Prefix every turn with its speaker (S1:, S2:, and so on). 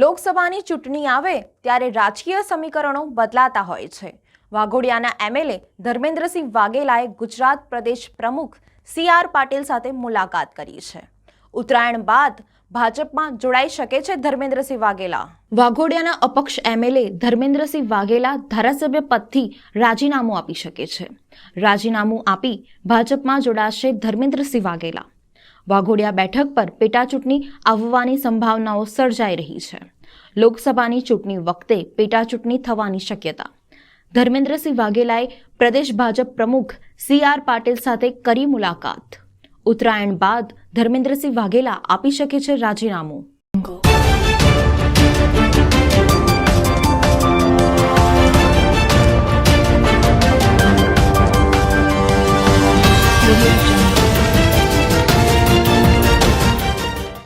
S1: લોકસભાની ચૂંટણી આવે ત્યારે રાજકીય સમીકરણો બદલાતા હોય છે. વાઘોડિયાના એમએલએ ધર્મેન્દ્રસિંહ વાઘેલાએ ગુજરાત પ્રદેશ પ્રમુખ સી આર પાટીલ સાથે મુલાકાત કરી છે. ઉત્તરાયણ બાદ ભાજપમાં જોડાઈ શકે છે ધર્મેન્દ્રસિંહ વાઘેલા. વાઘોડિયાના અપક્ષ એમએલએ ધર્મેન્દ્રસિંહ વાઘેલા ધારાસભ્ય પદથી રાજીનામું આપી શકે છે. રાજીનામું આપી ભાજપમાં જોડાશે ધર્મેન્દ્રસિંહ વાઘેલા. વાઘોડિયા બેઠક પર પેટાચૂંટણી આવવાની સંભાવનાઓ સર્જાઈ રહી છે. લોકસભાની ચૂંટણી વખતે પેટાચૂંટણી થવાની શક્યતા. ધર્મેન્દ્રસિંહ વાઘેલાએ પ્રદેશ ભાજપ પ્રમુખ સી આર પાટીલ સાથે કરી મુલાકાત. ઉત્તરાયણ બાદ ધર્મેન્દ્રસિંહ વાઘેલા આપી શકે છે રાજીનામું.